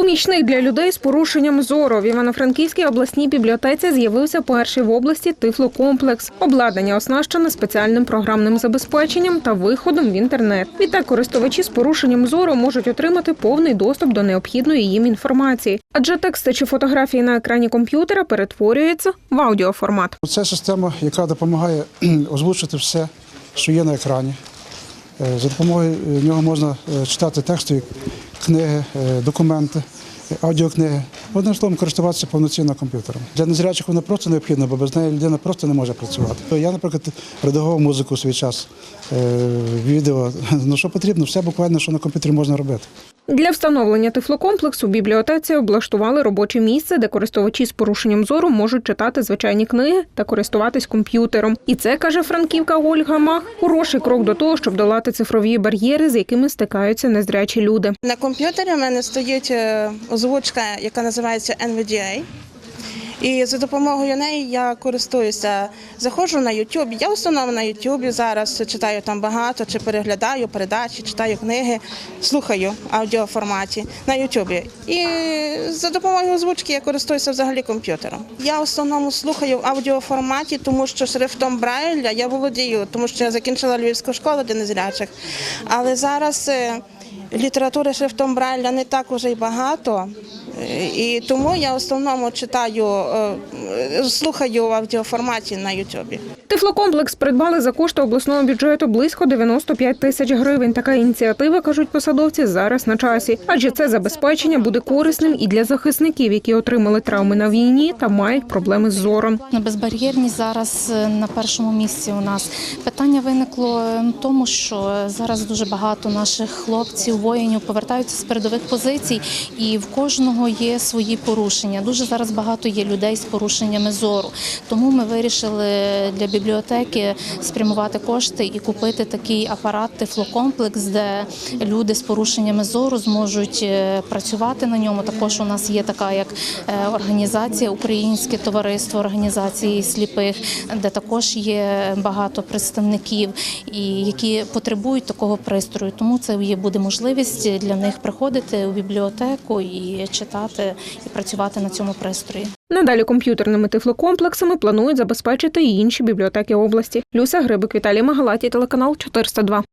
Помічник для людей з порушенням зору в Івано-Франківській обласній бібліотеці з'явився перший в області тифлокомплекс. Обладнання оснащене спеціальним програмним забезпеченням та виходом в інтернет. Відтак користувачі з порушенням зору можуть отримати повний доступ до необхідної їм інформації, адже тексти чи фотографії на екрані комп'ютера перетворюються в аудіоформат. Це система, яка допомагає озвучити все, що є на екрані. Е, За допомогою е, нього можна е, читати текстові книги, е, документи, е, аудіокниги. Одним словом, користуватися повноцінно комп'ютером. Для незрячих воно просто необхідно, бо без неї людина просто не може працювати. Я, наприклад, редагував музику у свій час, е, відео. Ну що потрібно, все буквально, що на комп'ютері можна робити. Для встановлення тифлокомплексу в бібліотеці облаштували робоче місце, де користувачі з порушенням зору можуть читати звичайні книги та користуватись комп'ютером. І це каже франківка Ольга Мах. Хороший крок до того, щоб долати цифрові бар'єри, з якими стикаються незрячі люди. На комп'ютері в мене стоїть е, озвучка, яка називається NVDA. І за допомогою неї я користуюся. Заходжу на YouTube. Я в основному на YouTube зараз читаю там багато, чи переглядаю передачі, читаю книги, слухаю аудіоформаті на YouTube. І за допомогою озвучки я користуюся взагалі комп'ютером. Я в основному слухаю в аудіоформаті, тому що шрифтом Брайля я володію, тому що я закінчила Львівську школу для незрячих. Але зараз е, літератури шрифтом Брайля не так уже й багато. І тому я в основному читаю, е, слухаю в аудіоформаті на Ютубі. Тифлокомплекс придбали за кошти обласного бюджету близько 95 тисяч гривень. Така ініціатива, кажуть посадовці, зараз на часі, адже це забезпечення буде корисним і для захисників, які отримали травми на війні та мають проблеми з зором. На безбар'єрність зараз е, на першому місці у нас питання виникло е, в тому, що зараз дуже багато наших хлопців, воїнів повертаються з передових позицій, і в кожного є свої порушення. Дуже зараз багато є людей з порушеннями зору. Тому ми вирішили для бібліотеки спрямувати кошти і купити такий апарат тифлокомплекс, де люди з порушеннями зору зможуть е, працювати на ньому. Також у нас є така як е, організація Українське товариство організації сліпих, де також є багато представників, і які потребують такого пристрою. Тому це є буде можливість для них приходити у бібліотеку і читати і працювати на цьому пристрої. Надалі комп'ютерними тифлокомплексами планують забезпечити і інші бібліотеки області. Люся Грибик, Віталій Магалаті, телеканал 402.